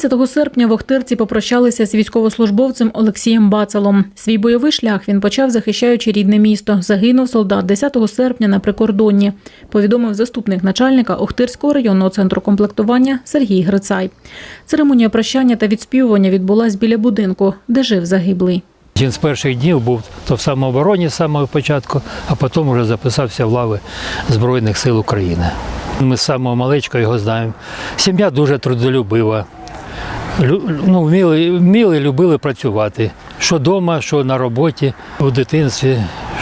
15 серпня в Охтирці попрощалися з військовослужбовцем Олексієм Бацалом. Свій бойовий шлях він почав захищаючи рідне місто. Загинув солдат 10 серпня на прикордонні. Повідомив заступник начальника Охтирського районного центру комплектування Сергій Грицай. Церемонія прощання та відспівування відбулась біля будинку, де жив загиблий. Він з перших днів був то в самообороні з самого початку, а потім вже записався в лави Збройних сил України. Ми з самого малечка його знаємо. Сім'я дуже трудолюбива. Ну, вміли, вміли, любили працювати. Що вдома, що на роботі, у дитинстві.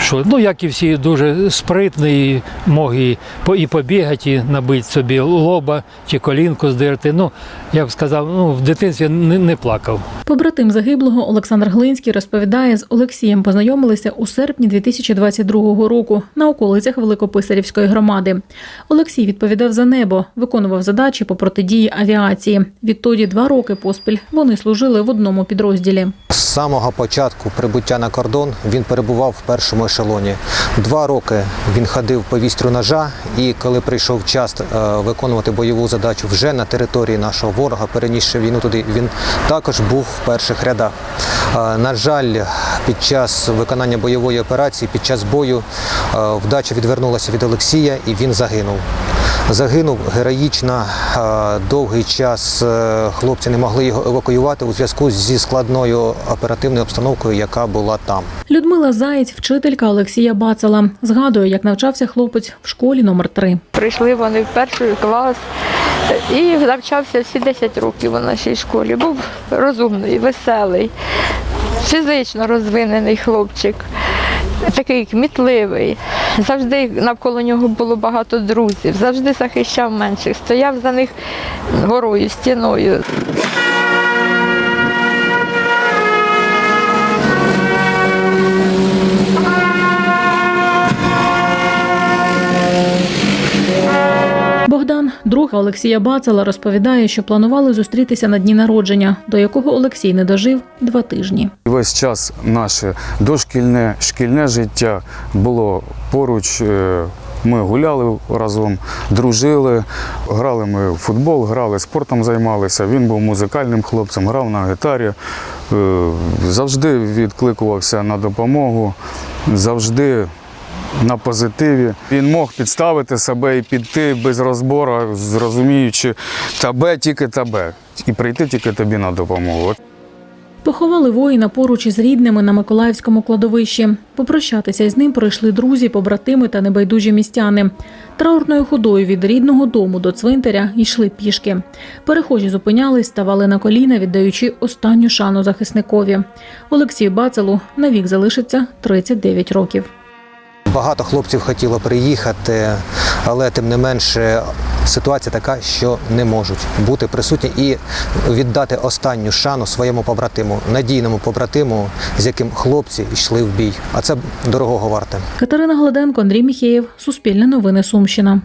Що, ну, як і всі, дуже спритний, мог і, по- і побігати, і набити собі лоба чи колінку здерти. Ну, я б сказав, ну, в дитинстві не, не плакав. Побратим загиблого Олександр Глинський розповідає, з Олексієм познайомилися у серпні 2022 року на околицях Великописарівської громади. Олексій відповідав за небо, виконував задачі по протидії авіації. Відтоді два роки поспіль вони служили в одному підрозділі. З самого початку прибуття на кордон він перебував в першому ешелоні. Два роки він ходив по вістрю ножа, і коли прийшов час е, виконувати бойову задачу вже на території нашого ворога, перенісши війну туди, він також був в перших рядах. Е, На жаль, під час виконання бойової операції, під час бою, е, вдача відвернулася від Олексія, і він загинув. Загинув героїчно. Довгий час е, хлопці не могли його евакуювати у зв'язку зі складною оперативною обстановкою, яка була там. Людмила Заєць, вчителька Олексія Бацала, згадує, як навчався хлопець в школі номер 3 Прийшли вони в перший клас і навчався всі 10 років у нашій школі. Був розумний, веселий, фізично розвинений хлопчик, такий кмітливий. Завжди навколо нього було багато друзів, завжди захищав менших, стояв за них горою, стіною. Богдан, друг Олексія Бацала, розповідає, що планували зустрітися на дні народження, до якого Олексій не дожив два тижні. Весь час наше дошкільне шкільне життя було поруч. е, Ми гуляли разом, дружили, грали ми в футбол, грали спортом, займалися. Він був музикальним хлопцем, грав на гітарі, е, завжди відкликувався на допомогу, завжди на позитиві. Він мог підставити себе і піти без розбору, зрозуміючи тебе, тільки тебе, і прийти тільки тобі на допомогу. Поховали воїна поруч із рідними на Миколаївському кладовищі. Попрощатися із ним прийшли друзі, побратими та небайдужі містяни. Траурною ходою від рідного дому до цвинтаря йшли пішки. Перехожі зупинялись, ставали на коліна, віддаючи останню шану захисникові. Олексію Бацелу навік залишиться 39 років. Багато хлопців хотіло приїхати, але тим не менше ситуація така, що не можуть бути присутні і віддати останню шану своєму побратиму, надійному побратиму, з яким хлопці йшли в бій. А це дорогого варте. Катерина Гладенко, Андрій Міхеєв, Суспільне новини Сумщина.